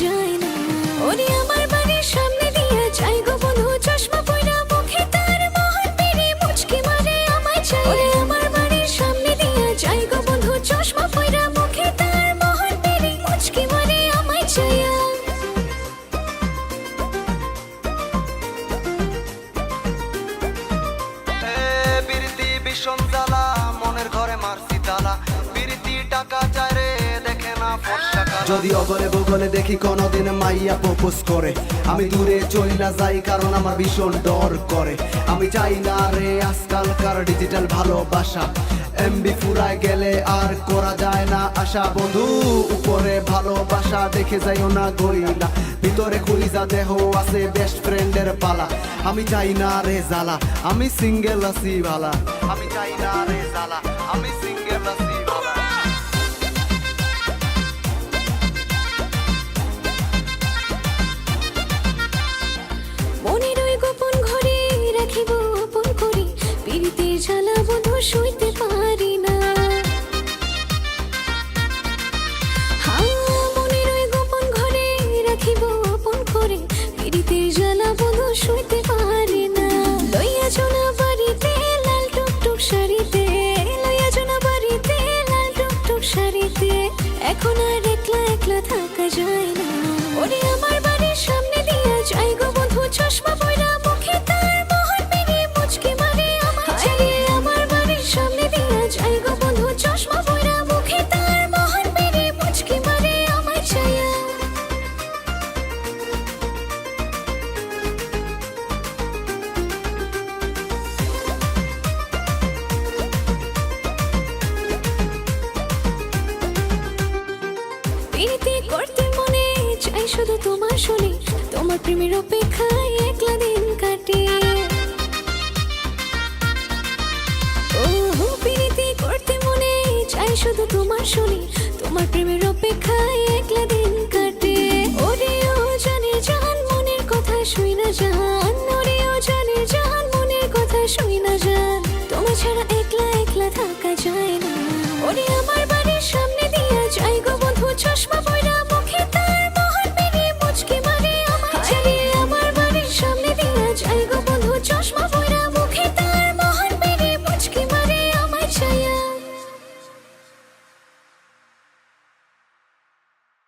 যায় না। ওরে আমার বাড়ির সামনে দিয়ে যাই গো চশমা পয়না মুখে তার মহান পেরে মুচকি মারে আমায় চাই। ওরে আমার বাড়ির সামনে দিয়ে যাই গো চশমা পয়না মুখে তার মহান পেরে মুচকি মারে আমায় চাই। মনের ঘরে মারছি তালা। বিরতি টাকা চায় যদি অগলে বগলে দেখি কোনোদিন মাইয়া প্রপোজ করে, আমি দূরে চইলা যাই কারণ আমার ভীষণ ডর করে। আমি চাই না রে আজকালকার ডিজিটাল ভালোবাসা এমবি ফুরায় গেলে আর করা যায় না আশা। বন্ধু, উপরে ভালোবাসা দেখে যাইও না গইলা ভিতরে খুলিজা দেহ আছে বেস্ট ফ্রেন্ডের পালা। আমি চাই না রে জ্বালা, আমি সিঙ্গেল আছি ভালা। আমি চাই না রে জ্বালা, আমি সিঙ্গেল একলা একলা থাকা যায় না। ওরে আমার শুধু তোমার শুনে তোমার প্রেমের অপেক্ষায় একলা দিন কাটে। ও প্রীতি করতে মনে চাই শুধু তোমার শুনে তোমার প্রেমের অপেক্ষায় একলা দিন কাটে। ওরে ও জানে জান মনের কথা শুই না জান ওরে ও জানে জান মনের কথা শুই না জান তোমার ছাড়া একলা একলা থাকা যায় না। ওরে